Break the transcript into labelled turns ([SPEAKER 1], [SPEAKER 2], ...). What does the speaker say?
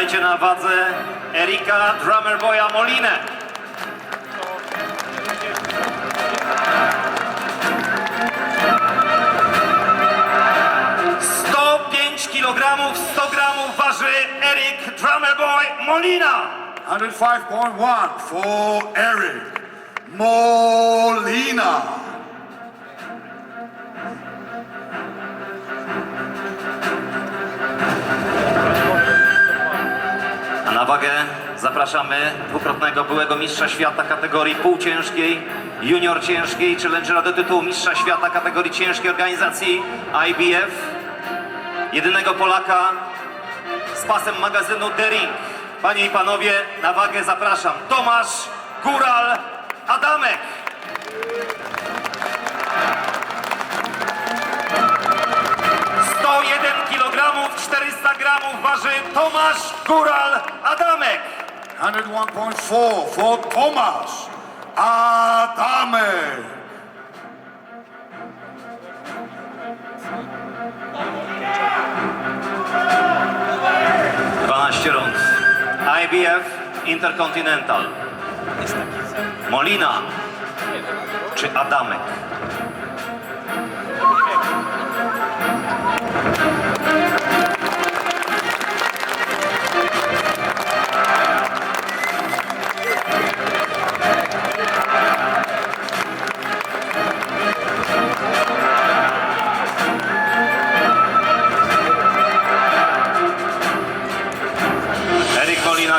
[SPEAKER 1] Witajcie na wadze Erika Drummerboya Molinę. Kilogramów, 100 gramów waży Erik Drummerboy Molina.
[SPEAKER 2] 105.1 for Eric Molina.
[SPEAKER 1] Na wagę zapraszamy dwukrotnego byłego mistrza świata kategorii półciężkiej, junior ciężkiej, challengera do tytułu mistrza świata kategorii ciężkiej organizacji IBF. Jedynego Polaka z pasem magazynu The Ring. Panie i panowie, na wagę zapraszam Tomasz Góral Adamek. 400 gramów waży Tomasz Góral Adamek.
[SPEAKER 2] 101.4 for Thomas Adame.
[SPEAKER 1] 12 rund. IBF Intercontinental. Molina czy Adamek?